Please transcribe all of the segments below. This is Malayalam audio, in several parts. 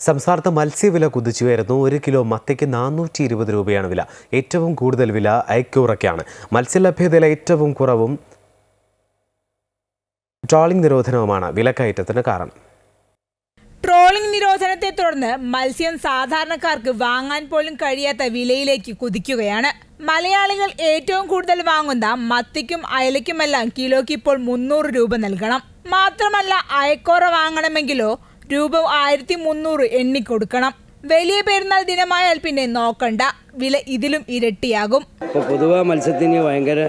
സംസ്ഥാനത്ത് മത്സ്യവില കുതിച്ചുയരുന്നു ഒരു കിലോ മത്തയ്ക്ക് നാനൂറ്റി ഇരുപത് രൂപയാണ് വില. ഏറ്റവും കൂടുതൽ വില ഐക്യൂറയ്ക്കാണ് മത്സ്യലഭ്യതയിലെ ഏറ്റവും കുറവും ട്രോളിംഗ് നിരോധനവുമാണ് വിലക്കയറ്റത്തിന് കാരണം. ട്രോളിംഗ് നിരോധനത്തെ തുടർന്ന് മത്സ്യം സാധാരണക്കാർക്ക് വാങ്ങാൻ പോലും കഴിയാത്ത വിലയിലേക്ക് കുതിക്കുകയാണ്. മലയാളികൾ ഏറ്റവും കൂടുതൽ വാങ്ങുന്ന മത്തിക്കും അയലയ്ക്കുമെല്ലാം കിലോയ്ക്ക് ഇപ്പോൾ മുന്നൂറ് രൂപ നൽകണം. മാത്രമല്ല അയക്കോറ വാങ്ങണമെങ്കിലോ രൂപ ആയിരത്തി മുന്നൂറ് എണ്ണിക്കൊടുക്കണം. വലിയ പെരുന്നാൾ ദിനമായാൽ പിന്നെ നോക്കണ്ട. വില ഇതിലും ഇരട്ടിയാകും. ഇപ്പോൾ പൊതുവെ മത്സ്യത്തിന് ഭയങ്കര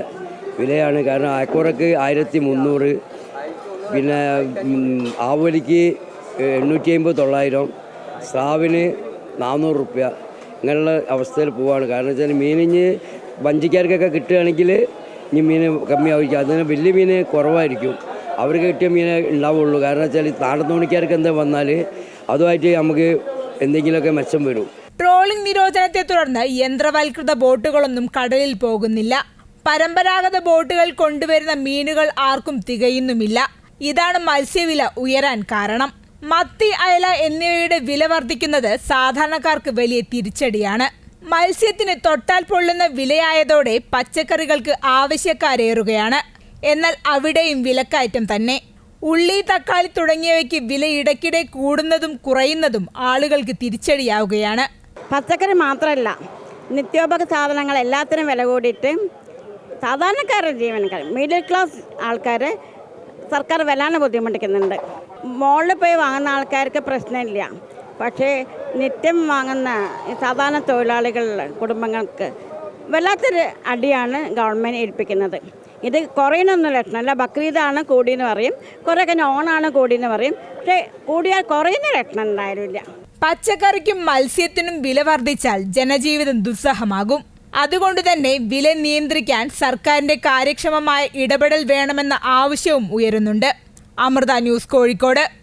വിലയാണ്. കാരണം ആയക്കൂറക്ക് ആയിരത്തി മുന്നൂറ് പിന്നെ ആവലിക്ക് എണ്ണൂറ്റി അമ്പത് തൊള്ളായിരം സ്രാവിന് നാനൂറ് റുപ്യ ഇങ്ങനെയുള്ള അവസ്ഥയിൽ പോവാണ്. കാരണം വെച്ചാൽ മീനിഞ്ഞ് വഞ്ചിക്കാർക്കൊക്കെ കിട്ടുകയാണെങ്കിൽ ഇനി മീൻ കമ്മിയാവും അതിന് വലിയ മീൻ കുറവായിരിക്കും. അവർക്ക് കിട്ടിയ മീനെ ഉണ്ടാവുള്ളൂ കാരണം വെച്ചാൽ നാടൻ തോണിക്കാർക്ക് എന്താ വന്നാൽ അതുമായിട്ട് നമുക്ക് എന്തെങ്കിലുമൊക്കെ മെച്ചം വരും. ട്രോളിംഗ് നിരോധനത്തെ തുടർന്ന് യന്ത്രവൽകൃത ബോട്ടുകളൊന്നും കടലിൽ പോകുന്നില്ല. പരമ്പരാഗത ബോട്ടുകൾ കൊണ്ടുവരുന്ന മീനുകൾ ആർക്കും തികയുന്നുമില്ല. ഇതാണ് മത്സ്യവില ഉയരാൻ കാരണം. മത്തി അയല എന്നിവയുടെ വില വർദ്ധിക്കുന്നത് സാധാരണക്കാർക്ക് വലിയ തിരിച്ചടിയാണ്. മത്സ്യത്തിന് തൊട്ടാൽ പൊള്ളുന്ന വിലയായതോടെ പച്ചക്കറികൾക്ക് ആവശ്യക്കാരേറുകയാണ്. എന്നാൽ അവിടെയും വിലക്കയറ്റം തന്നെ. ഉള്ളി തക്കാളി തുടങ്ങിയവയ്ക്ക് വില ഇടയ്ക്കിടെ കൂടുന്നതും കുറയുന്നതും ആളുകൾക്ക് തിരിച്ചടിയാവുകയാണ്. പച്ചക്കറി മാത്രമല്ല നിത്യോപക സാധനങ്ങൾ എല്ലാത്തിനും വില കൂടിയിട്ട് സാധാരണക്കാരുടെ ജീവനക്കാർ മിഡിൽ ക്ലാസ് ആൾക്കാർ സർക്കാർ വിലാണ് ബുദ്ധിമുട്ടിക്കുന്നുണ്ട്. മോളിൽ പോയി വാങ്ങുന്ന ആൾക്കാർക്ക് പ്രശ്നമില്ല. പക്ഷേ നിത്യം വാങ്ങുന്ന സാധാരണ തൊഴിലാളികളുടെ കുടുംബങ്ങൾക്ക് വല്ലാത്തൊരു അടിയാണ് ഗവൺമെന്റ് ഏൽപ്പിക്കുന്നത്. ഇത് കുറയണമെന്ന് ലക്ഷണമല്ല ബക്രീദാണ് കൂടിയെന്ന് പറയും. കുറേ കഴിഞ്ഞ ഓണാണ് കൂടിയെന്ന് പറയും. പക്ഷേ കൂടിയാൽ കുറയുന്ന ലക്ഷണം ഉണ്ടായിരുന്നില്ല പച്ചക്കറിക്കും മത്സ്യത്തിനും വില വർദ്ധിച്ചാൽ ജനജീവിതം ദുസ്സഹമാകും. അതുകൊണ്ട് തന്നെ വില നിയന്ത്രിക്കാൻ സർക്കാരിന്റെ കാര്യക്ഷമമായ ഇടപെടൽ വേണമെന്ന ആവശ്യവും ഉയരുന്നുണ്ട്. അമൃത ന്യൂസ് കോഴിക്കോട്.